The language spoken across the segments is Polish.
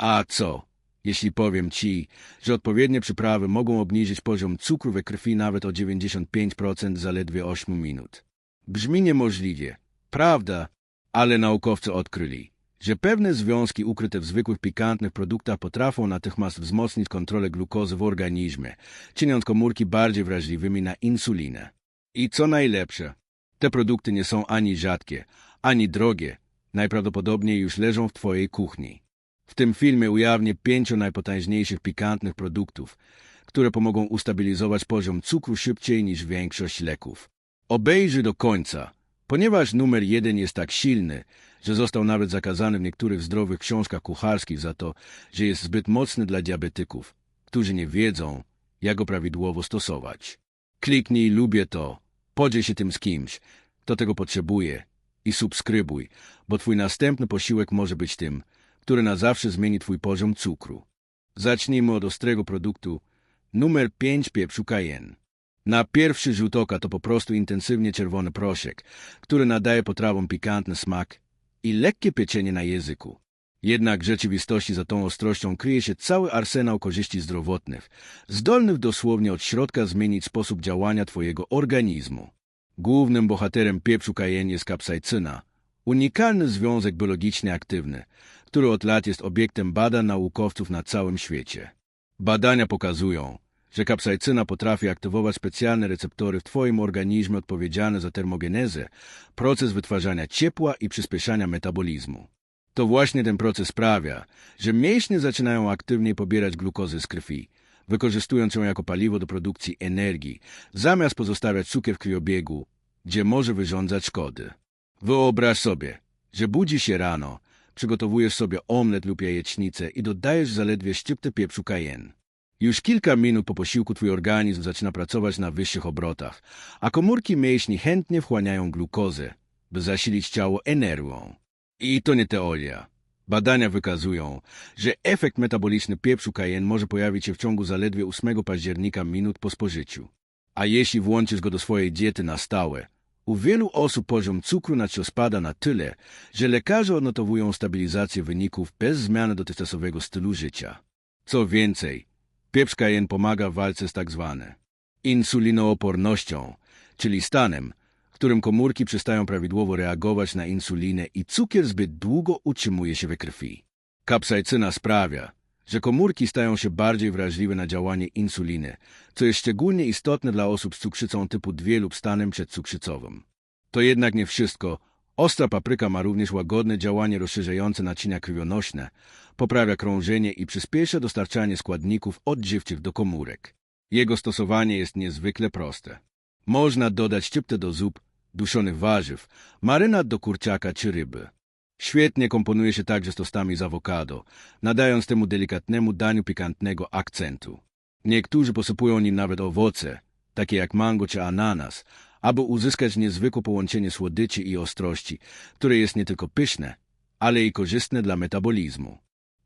A co, jeśli powiem ci, że odpowiednie przyprawy mogą obniżyć poziom cukru we krwi nawet o 95% zaledwie 8 minut? Brzmi niemożliwie, prawda? Ale naukowcy odkryli, że pewne związki ukryte w zwykłych pikantnych produktach potrafią natychmiast wzmocnić kontrolę glukozy w organizmie, czyniąc komórki bardziej wrażliwymi na insulinę. I co najlepsze, te produkty nie są ani rzadkie, ani drogie, najprawdopodobniej już leżą w Twojej kuchni. W tym filmie ujawnię pięciu najpotężniejszych pikantnych produktów, które pomogą ustabilizować poziom cukru szybciej niż większość leków. Obejrzyj do końca, ponieważ numer jeden jest tak silny, że został nawet zakazany w niektórych zdrowych książkach kucharskich za to, że jest zbyt mocny dla diabetyków, którzy nie wiedzą, jak go prawidłowo stosować. Kliknij lubię to, podziel się tym z kimś, kto tego potrzebuje i subskrybuj, bo twój następny posiłek może być tym, który na zawsze zmieni twój poziom cukru. Zacznijmy od ostrego produktu numer 5 pieprzu cayenne. Na pierwszy rzut oka to po prostu intensywnie czerwony proszek, który nadaje potrawom pikantny smak i lekkie pieczenie na języku. Jednak w rzeczywistości za tą ostrością kryje się cały arsenał korzyści zdrowotnych, zdolnych dosłownie od środka zmienić sposób działania twojego organizmu. Głównym bohaterem pieprzu cayenne jest kapsajcyna, unikalny związek biologicznie aktywny, który od lat jest obiektem badań naukowców na całym świecie. Badania pokazują, że kapsajcyna potrafi aktywować specjalne receptory w Twoim organizmie odpowiedzialne za termogenezę, proces wytwarzania ciepła i przyspieszania metabolizmu. To właśnie ten proces sprawia, że mięśnie zaczynają aktywniej pobierać glukozę z krwi, wykorzystując ją jako paliwo do produkcji energii, zamiast pozostawiać cukier w krwiobiegu, gdzie może wyrządzać szkody. Wyobraź sobie, że budzisz się rano, przygotowujesz sobie omlet lub jajecznicę i dodajesz zaledwie szczyptę pieprzu cayenne. Już kilka minut po posiłku twój organizm zaczyna pracować na wyższych obrotach, a komórki mięśni chętnie wchłaniają glukozę, by zasilić ciało energią. I to nie teoria. Badania wykazują, że efekt metaboliczny pieprzu cayenne może pojawić się w ciągu zaledwie 8 października minut po spożyciu. A jeśli włączysz go do swojej diety na stałe, u wielu osób poziom cukru na cios spada na tyle, że lekarze odnotowują stabilizację wyników bez zmiany dotychczasowego stylu życia. Co więcej, pieprz cayenne pomaga w walce z tak zwane insulinoopornością, czyli stanem, w którym komórki przestają prawidłowo reagować na insulinę i cukier zbyt długo utrzymuje się we krwi. Kapsajcyna sprawia, że komórki stają się bardziej wrażliwe na działanie insuliny, co jest szczególnie istotne dla osób z cukrzycą typu 2 lub stanem przedcukrzycowym. To jednak nie wszystko. Ostra papryka ma również łagodne działanie rozszerzające naczynia krwionośne, poprawia krążenie i przyspiesza dostarczanie składników odżywczych do komórek. Jego stosowanie jest niezwykle proste. Można dodać szczyptę do zup, duszonych warzyw, marynat do kurczaka czy ryby. Świetnie komponuje się także z tostami z awokado, nadając temu delikatnemu daniu pikantnego akcentu. Niektórzy posypują nim nawet owoce, takie jak mango czy ananas, aby uzyskać niezwykłe połączenie słodyczy i ostrości, które jest nie tylko pyszne, ale i korzystne dla metabolizmu.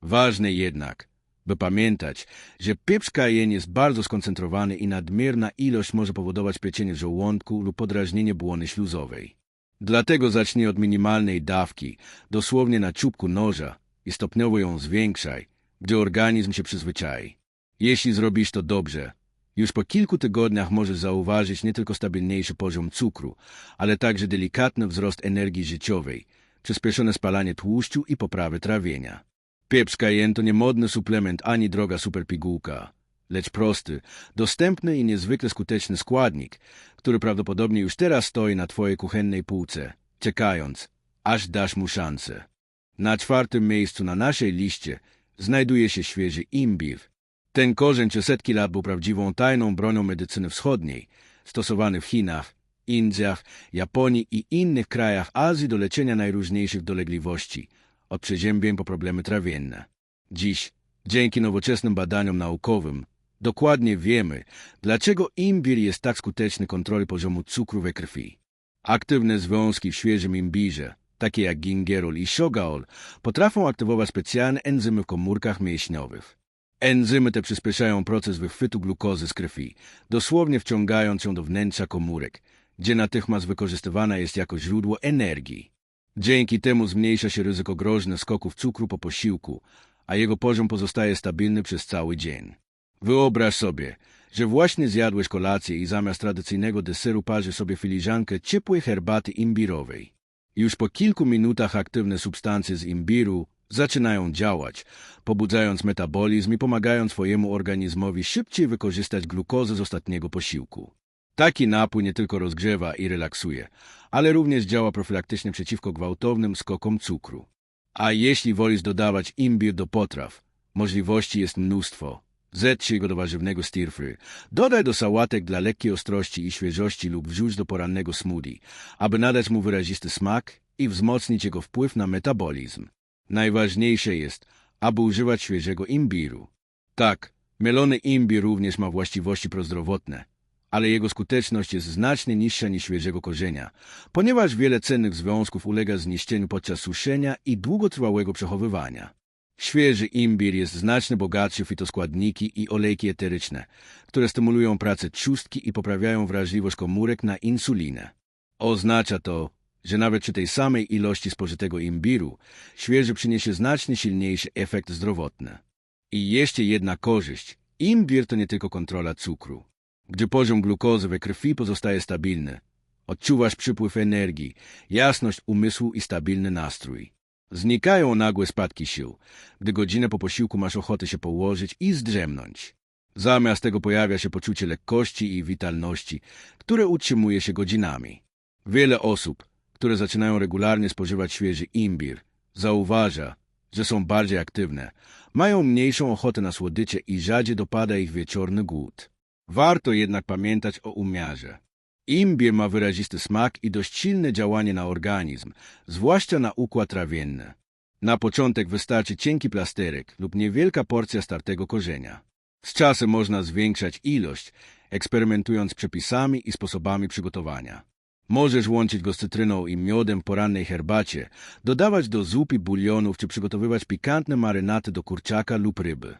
Ważne jednak, by pamiętać, że pieprz cayenne jest bardzo skoncentrowany i nadmierna ilość może powodować pieczenie żołądku lub podrażnienie błony śluzowej. Dlatego zacznij od minimalnej dawki, dosłownie na czubku noża i stopniowo ją zwiększaj, gdy organizm się przyzwyczai. Jeśli zrobisz to dobrze, już po kilku tygodniach możesz zauważyć nie tylko stabilniejszy poziom cukru, ale także delikatny wzrost energii życiowej, przyspieszone spalanie tłuszczu i poprawę trawienia. Pieprz cayenne to nie modny suplement ani droga superpigułka lecz prosty, dostępny i niezwykle skuteczny składnik, który prawdopodobnie już teraz stoi na twojej kuchennej półce, czekając, aż dasz mu szansę. Na czwartym miejscu na naszej liście znajduje się świeży imbir. Ten korzeń przez setki lat był prawdziwą tajną bronią medycyny wschodniej, stosowany w Chinach, Indiach, Japonii i innych krajach Azji do leczenia najróżniejszych dolegliwości, od przeziębień po problemy trawienne. Dziś, dzięki nowoczesnym badaniom naukowym, Dokładnie wiemy, dlaczego imbir jest tak skuteczny kontroli poziomu cukru we krwi. Aktywne związki w świeżym imbirze, takie jak gingerol i shogaol, potrafią aktywować specjalne enzymy w komórkach mięśniowych. Enzymy te przyspieszają proces wychwytu glukozy z krwi, dosłownie wciągając ją do wnętrza komórek, gdzie natychmiast wykorzystywana jest jako źródło energii. Dzięki temu zmniejsza się ryzyko groźne skoków cukru po posiłku, a jego poziom pozostaje stabilny przez cały dzień. Wyobraź sobie, że właśnie zjadłeś kolację i zamiast tradycyjnego deseru parzy sobie filiżankę ciepłej herbaty imbirowej. Już po kilku minutach aktywne substancje z imbiru zaczynają działać, pobudzając metabolizm i pomagając twojemu organizmowi szybciej wykorzystać glukozę z ostatniego posiłku. Taki napój nie tylko rozgrzewa i relaksuje, ale również działa profilaktycznie przeciwko gwałtownym skokom cukru. A jeśli wolisz dodawać imbir do potraw, możliwości jest mnóstwo. Zetrzyj go do warzywnego stir-fry. Dodaj do sałatek dla lekkiej ostrości i świeżości lub wrzuć do porannego smoothie, aby nadać mu wyrazisty smak i wzmocnić jego wpływ na metabolizm. Najważniejsze jest, aby używać świeżego imbiru. Tak, melony imbir również ma właściwości prozdrowotne, ale jego skuteczność jest znacznie niższa niż świeżego korzenia, ponieważ wiele cennych związków ulega zniszczeniu podczas suszenia i długotrwałego przechowywania. Świeży imbir jest znacznie bogatszy w fitoskładniki i olejki eteryczne, które stymulują pracę trzustki i poprawiają wrażliwość komórek na insulinę. Oznacza to, że nawet przy tej samej ilości spożytego imbiru, świeży przyniesie znacznie silniejszy efekt zdrowotny. I jeszcze jedna korzyść. Imbir to nie tylko kontrola cukru. Gdy poziom glukozy we krwi pozostaje stabilny, odczuwasz przypływ energii, jasność umysłu i stabilny nastrój. Znikają nagłe spadki sił, gdy godzinę po posiłku masz ochotę się położyć i zdrzemnąć. Zamiast tego pojawia się poczucie lekkości i witalności, które utrzymuje się godzinami. Wiele osób, które zaczynają regularnie spożywać świeży imbir, zauważa, że są bardziej aktywne, mają mniejszą ochotę na słodycze i rzadziej dopada ich wieczorny głód. Warto jednak pamiętać o umiarze. Imbir ma wyrazisty smak i dość silne działanie na organizm, zwłaszcza na układ trawienny. Na początek wystarczy cienki plasterek lub niewielka porcja startego korzenia. Z czasem można zwiększać ilość, eksperymentując z przepisami i sposobami przygotowania. Możesz łączyć go z cytryną i miodem w porannej herbacie, dodawać do zupy bulionów czy przygotowywać pikantne marynaty do kurczaka lub ryby.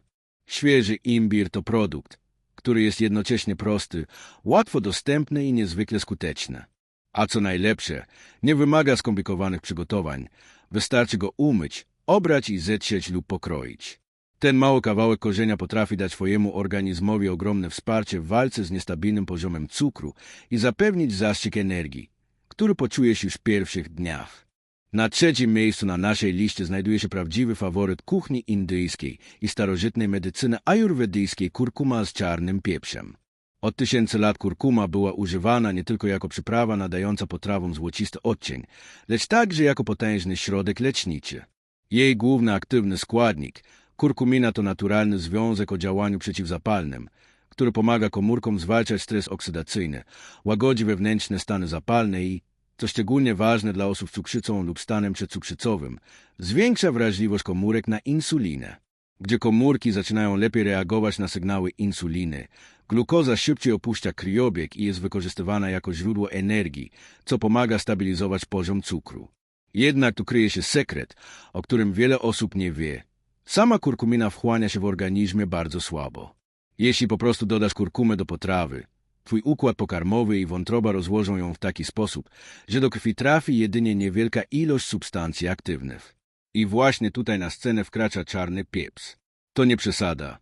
Świeży imbir to produkt, który jest jednocześnie prosty, łatwo dostępny i niezwykle skuteczny. A co najlepsze, nie wymaga skomplikowanych przygotowań. Wystarczy go umyć, obrać i zetrzeć lub pokroić. Ten mały kawałek korzenia potrafi dać Twojemu organizmowi ogromne wsparcie w walce z niestabilnym poziomem cukru i zapewnić zastrzyk energii, który poczujesz już w pierwszych dniach. Na trzecim miejscu na naszej liście znajduje się prawdziwy faworyt kuchni indyjskiej i starożytnej medycyny ajurwedyjskiej kurkuma z czarnym pieprzem. Od tysięcy lat kurkuma była używana nie tylko jako przyprawa nadająca potrawom złocisty odcień, lecz także jako potężny środek leczniczy. Jej główny aktywny składnik, kurkumina to naturalny związek o działaniu przeciwzapalnym, który pomaga komórkom zwalczać stres oksydacyjny, łagodzi wewnętrzne stany zapalne i co szczególnie ważne dla osób z cukrzycą lub stanem przedcukrzycowym, zwiększa wrażliwość komórek na insulinę. Gdzie komórki zaczynają lepiej reagować na sygnały insuliny, glukoza szybciej opuszcza kriobieg i jest wykorzystywana jako źródło energii, co pomaga stabilizować poziom cukru. Jednak tu kryje się sekret, o którym wiele osób nie wie. Sama kurkumina wchłania się w organizmie bardzo słabo. Jeśli po prostu dodasz kurkumę do potrawy, Twój układ pokarmowy i wątroba rozłożą ją w taki sposób, że do krwi trafi jedynie niewielka ilość substancji aktywnych. I właśnie tutaj na scenę wkracza czarny pieps. To nie przesada.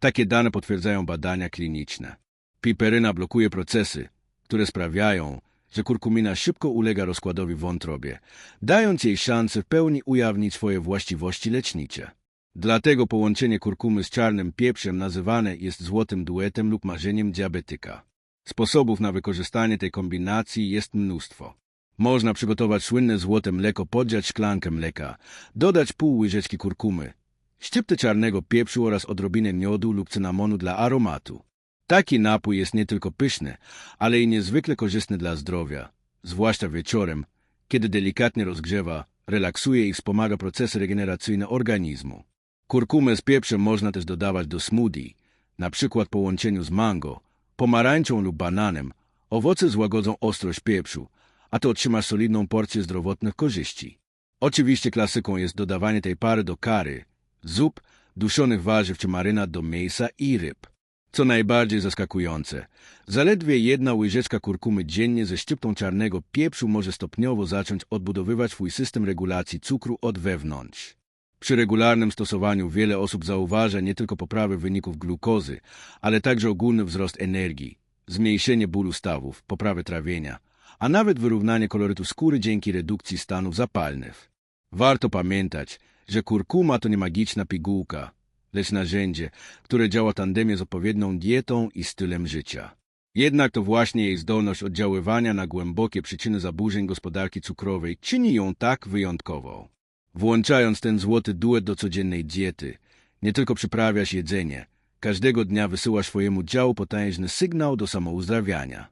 Takie dane potwierdzają badania kliniczne. Piperyna blokuje procesy, które sprawiają, że kurkumina szybko ulega rozkładowi w wątrobie, dając jej szansę w pełni ujawnić swoje właściwości lecznicze. Dlatego połączenie kurkumy z czarnym pieprzem nazywane jest złotym duetem lub marzeniem diabetyka. Sposobów na wykorzystanie tej kombinacji jest mnóstwo. Można przygotować słynne złote mleko, podgrzać szklankę mleka, dodać pół łyżeczki kurkumy, szczyptę czarnego pieprzu oraz odrobinę miodu lub cynamonu dla aromatu. Taki napój jest nie tylko pyszny, ale i niezwykle korzystny dla zdrowia, zwłaszcza wieczorem, kiedy delikatnie rozgrzewa, relaksuje i wspomaga procesy regeneracyjne organizmu. Kurkumę z pieprzem można też dodawać do smoothie, na przykład po łączeniu z mango, pomarańczą lub bananem, owoce złagodzą ostrość pieprzu, a to otrzymasz solidną porcję zdrowotnych korzyści. Oczywiście klasyką jest dodawanie tej pary do kary, zup, duszonych warzyw czy marynat do mięsa i ryb. Co najbardziej zaskakujące, zaledwie jedna łyżeczka kurkumy dziennie ze szczyptą czarnego pieprzu może stopniowo zacząć odbudowywać swój system regulacji cukru od wewnątrz. Przy regularnym stosowaniu wiele osób zauważa nie tylko poprawę wyników glukozy, ale także ogólny wzrost energii, zmniejszenie bólu stawów, poprawę trawienia, a nawet wyrównanie kolorytu skóry dzięki redukcji stanów zapalnych. Warto pamiętać, że kurkuma to nie magiczna pigułka, lecz narzędzie, które działa tandemie z odpowiednią dietą i stylem życia. Jednak to właśnie jej zdolność oddziaływania na głębokie przyczyny zaburzeń gospodarki cukrowej czyni ją tak wyjątkową. Włączając ten złoty duet do codziennej diety, nie tylko przyprawiasz jedzenie, każdego dnia wysyłasz swojemu działu potężny sygnał do samouzdrawiania.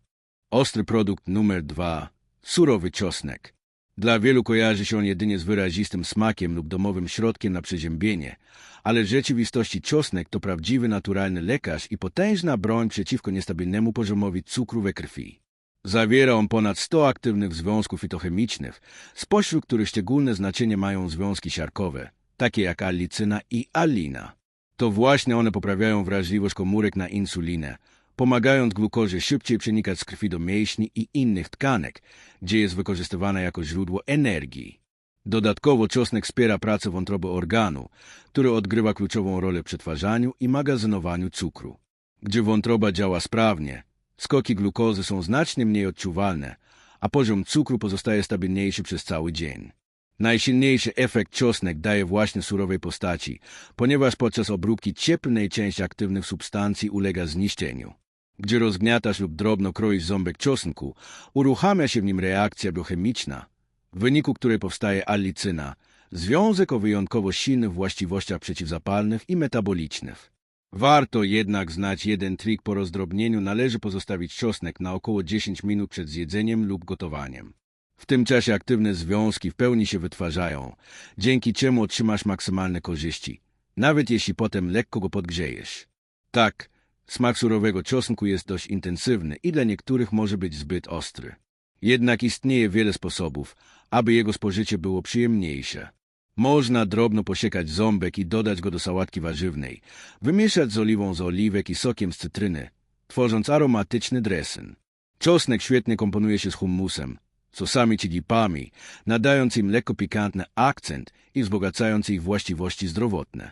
Ostry produkt numer dwa. Surowy czosnek. Dla wielu kojarzy się on jedynie z wyrazistym smakiem lub domowym środkiem na przeziębienie, ale w rzeczywistości czosnek to prawdziwy naturalny lekarz i potężna broń przeciwko niestabilnemu poziomowi cukru we krwi. Zawiera on ponad 100 aktywnych związków fitochemicznych, spośród których szczególne znaczenie mają związki siarkowe, takie jak allicyna i alina. To właśnie one poprawiają wrażliwość komórek na insulinę, pomagając glukozie szybciej przenikać z krwi do mięśni i innych tkanek, gdzie jest wykorzystywana jako źródło energii. Dodatkowo czosnek wspiera pracę wątroby organu, który odgrywa kluczową rolę w przetwarzaniu i magazynowaniu cukru. Gdzie wątroba działa sprawnie, skoki glukozy są znacznie mniej odczuwalne, a poziom cukru pozostaje stabilniejszy przez cały dzień. Najsilniejszy efekt czosnek daje właśnie surowej postaci, ponieważ podczas obróbki cieplnej część aktywnych substancji ulega zniszczeniu. Gdzie rozgniatasz lub drobno kroisz ząbek czosnku, uruchamia się w nim reakcja biochemiczna, w wyniku której powstaje allicyna, związek o wyjątkowo silnych właściwościach przeciwzapalnych i metabolicznych. Warto jednak znać jeden trik po rozdrobnieniu. Należy pozostawić czosnek na około 10 minut przed zjedzeniem lub gotowaniem. W tym czasie aktywne związki w pełni się wytwarzają, dzięki czemu otrzymasz maksymalne korzyści, nawet jeśli potem lekko go podgrzejesz. Tak, smak surowego czosnku jest dość intensywny i dla niektórych może być zbyt ostry. Jednak istnieje wiele sposobów, aby jego spożycie było przyjemniejsze. Można drobno posiekać ząbek i dodać go do sałatki warzywnej, wymieszać z oliwą z oliwek i sokiem z cytryny, tworząc aromatyczny dressing. Czosnek świetnie komponuje się z hummusem, sosami czy dipami, nadając im lekko pikantny akcent i wzbogacając ich właściwości zdrowotne.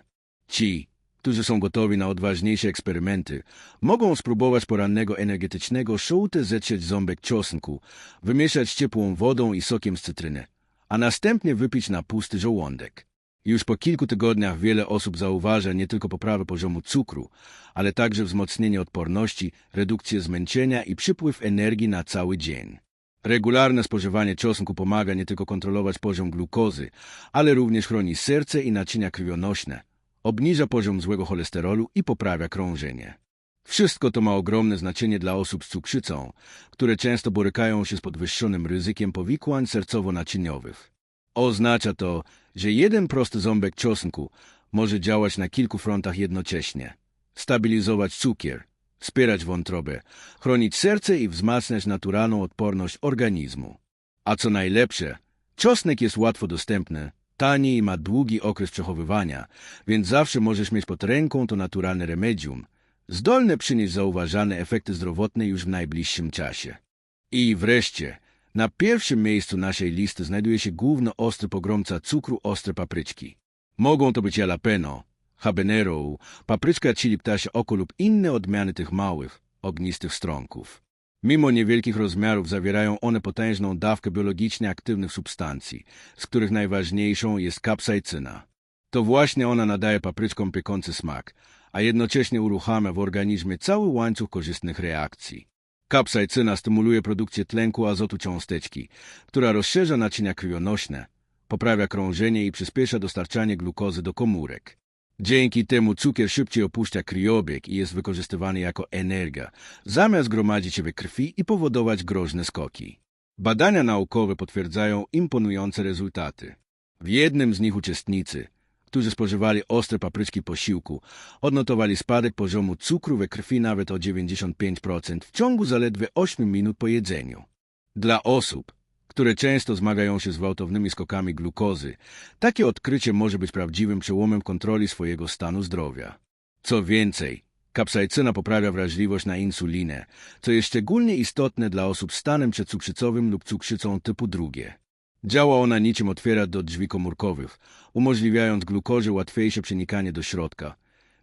Ci, którzy są gotowi na odważniejsze eksperymenty, mogą spróbować porannego energetycznego żółte zetrzeć ząbek czosnku, wymieszać ciepłą wodą i sokiem z cytryny, a następnie wypić na pusty żołądek. Już po kilku tygodniach wiele osób zauważa nie tylko poprawę poziomu cukru, ale także wzmocnienie odporności, redukcję zmęczenia i przypływ energii na cały dzień. Regularne spożywanie czosnku pomaga nie tylko kontrolować poziom glukozy, ale również chroni serce i naczynia krwionośne, obniża poziom złego cholesterolu i poprawia krążenie. Wszystko to ma ogromne znaczenie dla osób z cukrzycą, które często borykają się z podwyższonym ryzykiem powikłań sercowo-naczyniowych. Oznacza to, że jeden prosty ząbek czosnku może działać na kilku frontach jednocześnie. Stabilizować cukier, wspierać wątrobę, chronić serce i wzmacniać naturalną odporność organizmu. A co najlepsze, czosnek jest łatwo dostępny, tani i ma długi okres przechowywania, więc zawsze możesz mieć pod ręką to naturalne remedium, zdolne przynieść zauważane efekty zdrowotne już w najbliższym czasie. I wreszcie, na pierwszym miejscu naszej listy znajduje się główny ostry pogromca cukru ostre papryczki. Mogą to być jalapeno, habanero, papryczka chili ptasie oko lub inne odmiany tych małych, ognistych strąków. Mimo niewielkich rozmiarów zawierają one potężną dawkę biologicznie aktywnych substancji, z których najważniejszą jest kapsajcyna. To właśnie ona nadaje papryczkom piekący smak, a jednocześnie uruchamia w organizmie cały łańcuch korzystnych reakcji. Kapsajcyna stymuluje produkcję tlenku azotu cząsteczki, która rozszerza naczynia krwionośne, poprawia krążenie i przyspiesza dostarczanie glukozy do komórek. Dzięki temu cukier szybciej opuszcza kriobieg i jest wykorzystywany jako energia, zamiast gromadzić się we krwi i powodować groźne skoki. Badania naukowe potwierdzają imponujące rezultaty. W jednym z nich uczestnicy, którzy spożywali ostre papryczki posiłku, odnotowali spadek poziomu cukru we krwi nawet o 95% w ciągu zaledwie 8 minut po jedzeniu. Dla osób, które często zmagają się z gwałtownymi skokami glukozy, takie odkrycie może być prawdziwym przełomem kontroli swojego stanu zdrowia. Co więcej, kapsajcyna poprawia wrażliwość na insulinę, co jest szczególnie istotne dla osób z stanem przedcukrzycowym lub cukrzycą typu drugie. Działa ona niczym otwiera do drzwi komórkowych, umożliwiając glukozie łatwiejsze przenikanie do środka,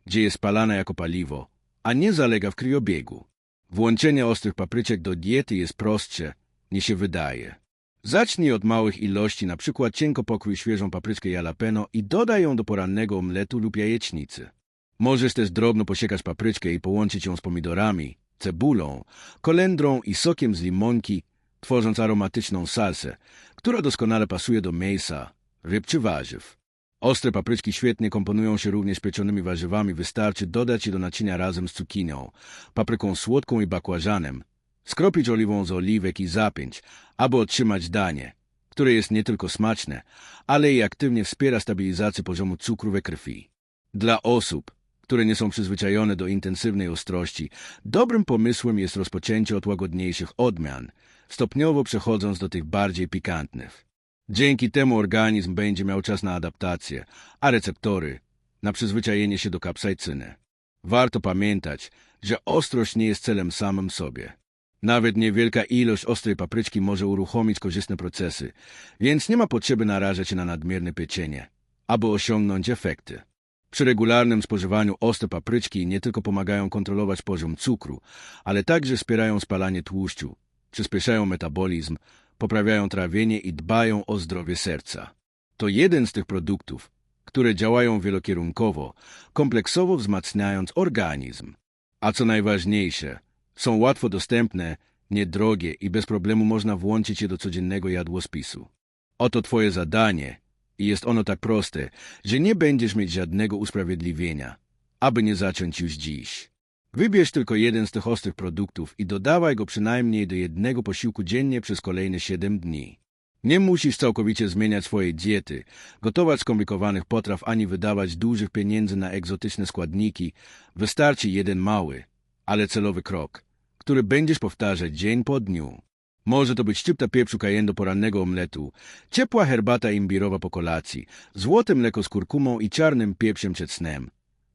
gdzie jest spalana jako paliwo, a nie zalega w krwiobiegu. Włączenie ostrych papryczek do diety jest prostsze, niż się wydaje. Zacznij od małych ilości, na przykład cienko pokrój świeżą papryczkę jalapeno i dodaj ją do porannego omletu lub jajecznicy. Możesz też drobno posiekać papryczkę i połączyć ją z pomidorami, cebulą, kolendrą i sokiem z limonki, tworząc aromatyczną salsę, która doskonale pasuje do mięsa, ryb czy warzyw. Ostre papryczki świetnie komponują się również pieczonymi warzywami. Wystarczy dodać je do naczynia razem z cukinią, papryką słodką i bakłażanem, skropić oliwą z oliwek i zapięć, aby otrzymać danie, które jest nie tylko smaczne, ale i aktywnie wspiera stabilizację poziomu cukru we krwi. Dla osób, które nie są przyzwyczajone do intensywnej ostrości, dobrym pomysłem jest rozpoczęcie od łagodniejszych odmian, stopniowo przechodząc do tych bardziej pikantnych. Dzięki temu organizm będzie miał czas na adaptację, a receptory na przyzwyczajenie się do kapsajcyny. Warto pamiętać, że ostrość nie jest celem samym sobie. Nawet niewielka ilość ostrej papryczki może uruchomić korzystne procesy, więc nie ma potrzeby narażać się na nadmierne pieczenie, aby osiągnąć efekty. Przy regularnym spożywaniu ostre papryczki nie tylko pomagają kontrolować poziom cukru, ale także wspierają spalanie tłuszczu, przyspieszają metabolizm, poprawiają trawienie i dbają o zdrowie serca. To jeden z tych produktów, które działają wielokierunkowo, kompleksowo wzmacniając organizm. A co najważniejsze, są łatwo dostępne, niedrogie i bez problemu można włączyć je do codziennego jadłospisu. Oto Twoje zadanie i jest ono tak proste, że nie będziesz mieć żadnego usprawiedliwienia, aby nie zacząć już dziś. Wybierz tylko jeden z tych ostrych produktów i dodawaj go przynajmniej do jednego posiłku dziennie przez kolejne 7 dni. Nie musisz całkowicie zmieniać swojej diety, gotować skomplikowanych potraw ani wydawać dużych pieniędzy na egzotyczne składniki. Wystarczy jeden mały, ale celowy krok, który będziesz powtarzać dzień po dniu. Może to być szczypta pieprzu kajen do porannego omletu, ciepła herbata imbirowa po kolacji, złote mleko z kurkumą i czarnym pieprzem przed snem.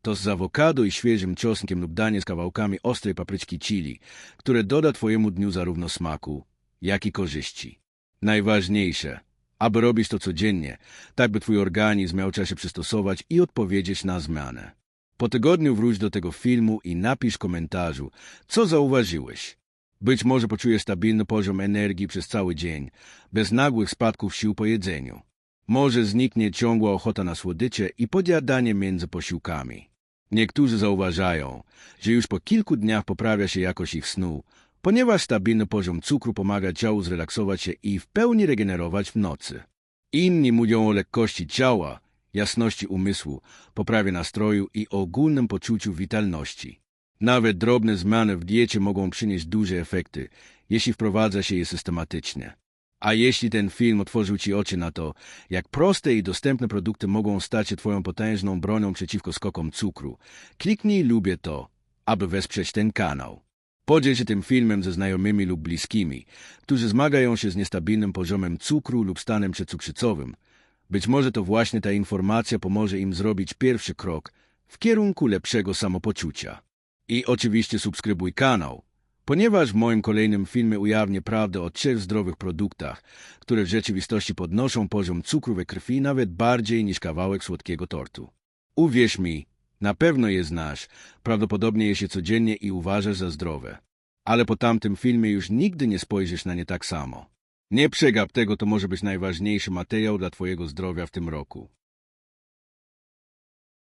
To z awokado i świeżym czosnkiem lub danie z kawałkami ostrej papryczki chili, które doda Twojemu dniu zarówno smaku, jak i korzyści. Najważniejsze, aby robić to codziennie, tak by Twój organizm miał czas się przystosować i odpowiedzieć na zmianę. Po tygodniu wróć do tego filmu i napisz komentarzu, co zauważyłeś. Być może poczujesz stabilny poziom energii przez cały dzień, bez nagłych spadków sił po jedzeniu. Może zniknie ciągła ochota na słodycze i podjadanie między posiłkami. Niektórzy zauważają, że już po kilku dniach poprawia się jakość ich snu, ponieważ stabilny poziom cukru pomaga ciału zrelaksować się i w pełni regenerować w nocy. Inni mówią o lekkości ciała, jasności umysłu, poprawie nastroju i ogólnym poczuciu witalności. Nawet drobne zmiany w diecie mogą przynieść duże efekty, jeśli wprowadza się je systematycznie. A jeśli ten film otworzył Ci oczy na to, jak proste i dostępne produkty mogą stać się Twoją potężną bronią przeciwko skokom cukru, kliknij lubię to, aby wesprzeć ten kanał. Podziel się tym filmem ze znajomymi lub bliskimi, którzy zmagają się z niestabilnym poziomem cukru lub stanem przecukrzycowym. Być może to właśnie ta informacja pomoże im zrobić pierwszy krok w kierunku lepszego samopoczucia. I oczywiście subskrybuj kanał, ponieważ w moim kolejnym filmie ujawnię prawdę o trzech zdrowych produktach, które w rzeczywistości podnoszą poziom cukru we krwi nawet bardziej niż kawałek słodkiego tortu. Uwierz mi, na pewno je znasz, prawdopodobnie je się codziennie i uważasz za zdrowe. Ale po tamtym filmie już nigdy nie spojrzysz na nie tak samo. Nie przegap tego, to może być najważniejszy materiał dla Twojego zdrowia w tym roku.